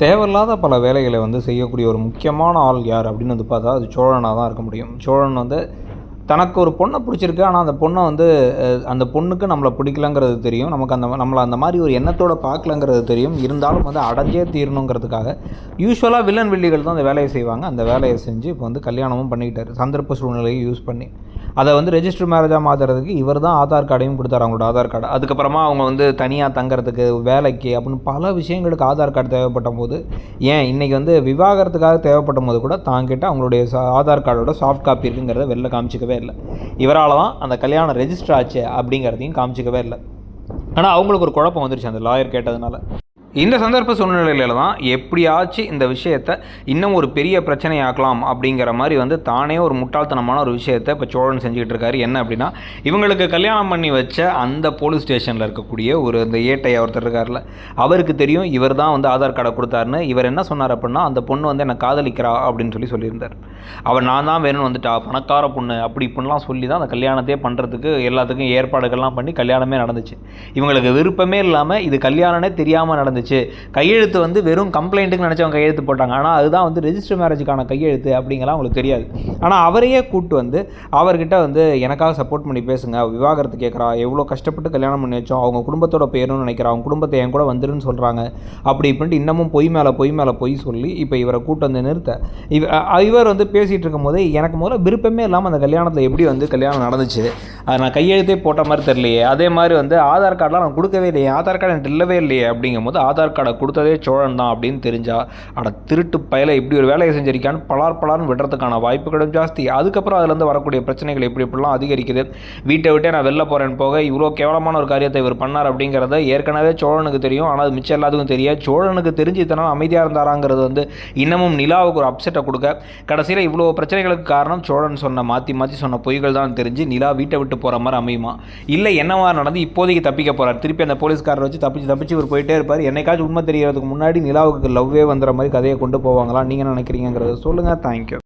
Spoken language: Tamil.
தேவையில்லாத பல வேலைகளை வந்து செய்யக்கூடிய ஒரு முக்கியமான ஆள் யார் அப்படின்னு வந்து பார்த்தா அது சோழனாக தான் இருக்க முடியும். சோழன் வந்து தனக்கு ஒரு பொண்ணை பிடிச்சிருக்கு. ஆனால் அந்த பொண்ணை வந்து அந்த பொண்ணுக்கு நம்மளை பிடிக்கலங்கிறது தெரியும். நமக்கு அந்த நம்மளை அந்த மாதிரி ஒரு எண்ணத்தோட பார்க்கலங்கிறது தெரியும். இருந்தாலும் வந்து அடைஞ்சே தீரணுங்கிறதுக்காக யூஸ்வலாக வில்லன் வில்லிகள் தான் அந்த வேலையை செய்வாங்க. அந்த வேலையை செஞ்சு இப்போ வந்து கல்யாணமும் பண்ணிக்கிட்டாரு. சந்தர்ப்ப சூழ்நிலையை யூஸ் பண்ணி. அதை வந்து ரெஜிஸ்டர் மேரேஜாக மாற்றுறதுக்கு இவர் தான் ஆதார் கார்டையும் கொடுத்தாரு அவங்களோட ஆதார் கார்டு. அதுக்கப்புறமா அவங்க வந்து தனியாக தங்குறதுக்கு வேலைக்கு அப்படின்னு பல விஷயங்களுக்கு ஆதார் கார்டு தேவைப்பட்ட போது ஏன் இன்றைக்கி வந்து விவாகரத்துக்காக தேவைப்படும் போது கூட தாங்கிட்ட அவங்களுடைய ஆதார் கார்டோட சாஃப்ட் காப்பி இருக்குங்கிறத வெளில காமிச்சிக்கவே இல்லை. இவரால் தான் அந்த கல்யாணம் ரெஜிஸ்டர் ஆச்சு அப்படிங்கிறதையும் காமிச்சிக்கவே இல்லை. ஆனால் அவங்களுக்கு ஒரு குழப்பம் வந்துருச்சு அந்த லாயர் கேட்டதுனால. இந்த சந்தர்ப்ப சூழ்நிலையில தான் எப்படியாச்சும் இந்த விஷயத்தை இன்னும் ஒரு பெரிய பிரச்சனையாக்கலாம் அப்படிங்கிற மாதிரி வந்து தானே ஒரு முட்டாள்தனமான ஒரு விஷயத்தை இப்போ சோழன் செஞ்சுக்கிட்டு இருக்காரு. என்ன அப்படின்னா இவங்களுக்கு கல்யாணம் பண்ணி வச்ச அந்த போலீஸ் ஸ்டேஷனில் இருக்கக்கூடிய ஒரு அந்த ஏட்டை ஒருத்தர் இருக்கார்ல அவருக்கு தெரியும் இவர் தான் வந்து ஆதார் கார்டை கொடுத்தாருன்னு. இவர் என்ன சொன்னார் அப்படின்னா அந்த பொண்ணு வந்து என்னை காதலிக்கிறா அப்படின்னு சொல்லி சொல்லியிருந்தார். அவர் நான் தான் வேணும்னு வந்துட்டா பணக்கார பொண்ணு அப்படி இப்படிலாம் சொல்லி தான் அந்த கல்யாணத்தையே பண்ணுறதுக்கு எல்லாத்துக்கும் ஏற்பாடுகள்லாம் பண்ணி கல்யாணமே நடந்துச்சு. இவங்களுக்கு விருப்பமே இல்லாமல் இது கல்யாணமே தெரியாமல் நடந்துச்சு. கையெழுத்து வந்து வெறும் கம்ப்ளைண்ட்டுக்கு நினச்சவங்க கையெழுத்து போட்டாங்க. ஆனால் அதுதான் வந்து ரெஜிஸ்டர் மேரேஜுக்கான கையெழுத்து அப்படிங்கலாம் அவங்களுக்கு தெரியாது. ஆனால் அவரையே கூட்டு வந்து அவர்கிட்ட வந்து எனக்காக சப்போர்ட் பண்ணி பேசுங்க. விவாகரத்து கேட்குறா எவ்வளோ கஷ்டப்பட்டு கல்யாணம் பண்ணி வச்சோம். அவங்க குடும்பத்தோட பேருன்னு நினைக்கிறா. அவங்க குடும்பத்தை என் கூட வந்துருன்னு சொல்கிறாங்க அப்படி இப்படின்ட்டு இன்னமும் பொய் மேலே பொய் மேலே பொய் சொல்லி இப்போ இவரை கூட்டு வந்து நிறுத்த. இவ இவர் வந்து பேசிகிட்டு இருக்கும் போது எனக்கு முதல்ல விருப்பமே இல்லாமல் அந்த கல்யாணத்தில் எப்படி வந்து கல்யாணம் நடந்துச்சு. அது நான் கையெழுத்தே போட்ட மாதிரி தெரியலையே. அதே மாதிரி வந்து ஆதார் கார்டெலாம் நான் கொடுக்கவே இல்லையே. ஆதார் கார்டு எனக்கு இல்லவே இல்லையே அப்படிங்கும் போது ஆதார் கார்டை கொடுத்ததே சோழன் தான் அப்படின்னு தெரிஞ்சா அட திருட்டு பயலை இப்படி ஒரு வேலையை செஞ்சிருக்கான்னு பலார் பலார்னு விடுறதுக்கான வாய்ப்புகளும் ஜாஸ்தி. அதுக்கப்புறம் அதுலேருந்து வரக்கூடிய பிரச்சனைகள் எப்படி எப்படிலாம் அதிகரிக்குது? வீட்டை விட்டே நான் வெளில போகிறேன்னு போக இவ்வளோ கேவலமான ஒரு காரியத்தை இவர் பண்ணார் அப்படிங்கிறத ஏற்கனவே சோழனுக்கு தெரியும். ஆனால் அது மிச்சம் எல்லாத்துக்கும் தெரியாது. சோழனுக்கு தெரிஞ்சு இத்தனை அமைதியாக இருந்தாராங்கிறது வந்து இன்னமும் நிலாவுக்கு ஒரு அப்செட்டை கொடுக்க கடைசியில் இவ்வளோ பிரச்சனைகளுக்கு காரணம் சோழன் சொன்ன மாற்றி மாற்றி சொன்ன பொய்கள் தான் தெரிஞ்சு நிலா வீட்டை விட்டு விட்டு போகிற மாதிரி அமையுமா? இல்லை என்னவா நடந்து இப்போதைக்கு தப்பிக்க போகிறார் திருப்பி அந்த போலீஸ்காரரை வச்சு தப்பிச்சு தப்பிச்சு இவர் போயிட்டே இருப்பார். என்னைக்காச்சும் உண்மை தெரியறதுக்கு முன்னாடி நிலாவுக்கு லவ்வே வந்துற மாதிரி கதையை கொண்டு போவாங்களா? நீங்கள் நினைக்கிறீங்கிறத சொல்லுங்கள் தேங்க்யூ